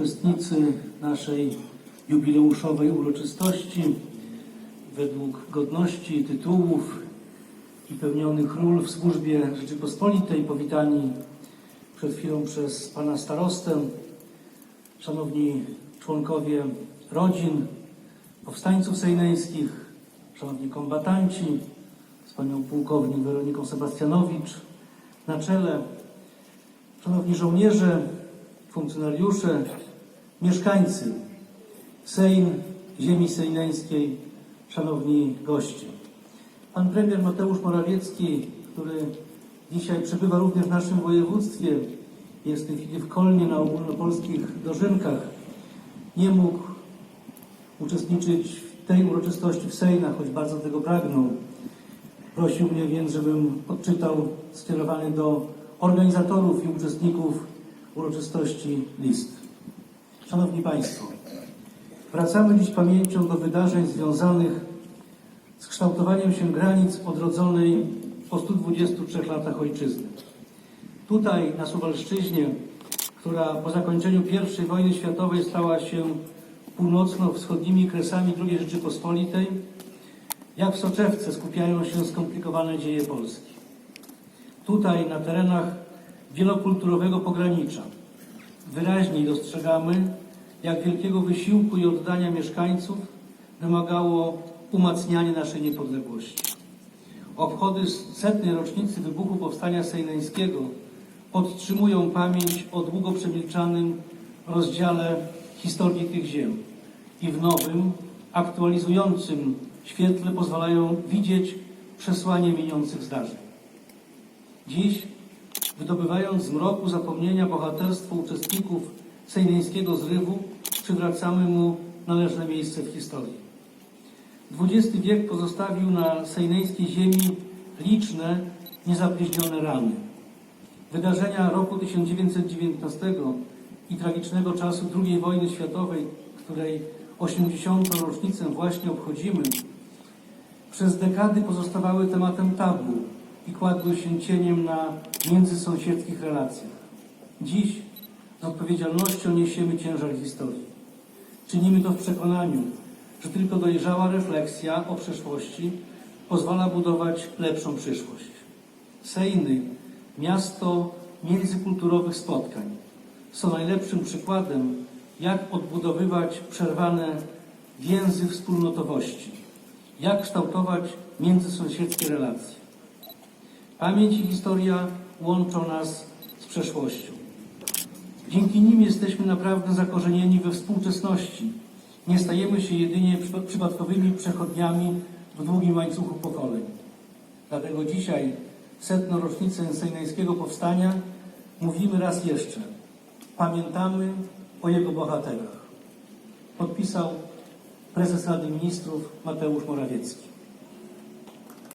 uczestnicy naszej jubileuszowej uroczystości. Według godności, tytułów i pełnionych ról w służbie Rzeczypospolitej, powitani przed chwilą przez pana starostę, szanowni członkowie rodzin, powstańców sejneńskich, szanowni kombatanci, z panią pułkownik Weroniką Sebastianowicz na czele, szanowni żołnierze, funkcjonariusze, mieszkańcy Sejm, ziemi sejneńskiej, szanowni goście. Pan premier Mateusz Morawiecki, który dzisiaj przebywa również w naszym województwie, jest w tej chwili w Kolnie na ogólnopolskich dożynkach, nie mógł uczestniczyć w tej uroczystości w Sejnach, choć bardzo tego pragnął. Prosił mnie więc, żebym odczytał skierowany do organizatorów i uczestników uroczystości list. Szanowni Państwo, wracamy dziś pamięcią do wydarzeń związanych z kształtowaniem się granic odrodzonej po 123 latach ojczyzny. Tutaj, na Suwalszczyźnie, która po zakończeniu I wojny światowej stała się północno-wschodnimi kresami II Rzeczypospolitej, jak w soczewce skupiają się skomplikowane dzieje Polski. Tutaj, na terenach wielokulturowego pogranicza, wyraźniej dostrzegamy, jak wielkiego wysiłku i oddania mieszkańców wymagało umacnianie naszej niepodległości. Obchody setnej rocznicy wybuchu Powstania Sejneńskiego podtrzymują pamięć o długo przemilczanym rozdziale historii tych ziem i w nowym, aktualizującym świetle pozwalają widzieć przesłanie mieniących zdarzeń. Dziś, wydobywając z mroku zapomnienia bohaterstwo uczestników sejneńskiego zrywu, przywracamy mu należne miejsce w historii. XX wiek pozostawił na sejneńskiej ziemi liczne, niezabliźnione rany. Wydarzenia roku 1919 i tragicznego czasu II wojny światowej, której 80. rocznicę właśnie obchodzimy, przez dekady pozostawały tematem tabu i kładły się cieniem na międzysąsiedzkich relacjach. Dziś z odpowiedzialnością niesiemy ciężar historii. Czynimy to w przekonaniu, że tylko dojrzała refleksja o przeszłości pozwala budować lepszą przyszłość. Sejny, miasto międzykulturowych spotkań, są najlepszym przykładem, jak odbudowywać przerwane więzy wspólnotowości, jak kształtować międzysąsiedzkie relacje. Pamięć i historia łączą nas z przeszłością. Dzięki nim jesteśmy naprawdę zakorzenieni we współczesności. Nie stajemy się jedynie przypa- przypadkowymi przechodniami w długim łańcuchu pokoleń. Dlatego dzisiaj, w setną rocznicę sejneńskiego powstania, mówimy raz jeszcze. Pamiętamy o jego bohaterach. Podpisał prezes Rady Ministrów Mateusz Morawiecki.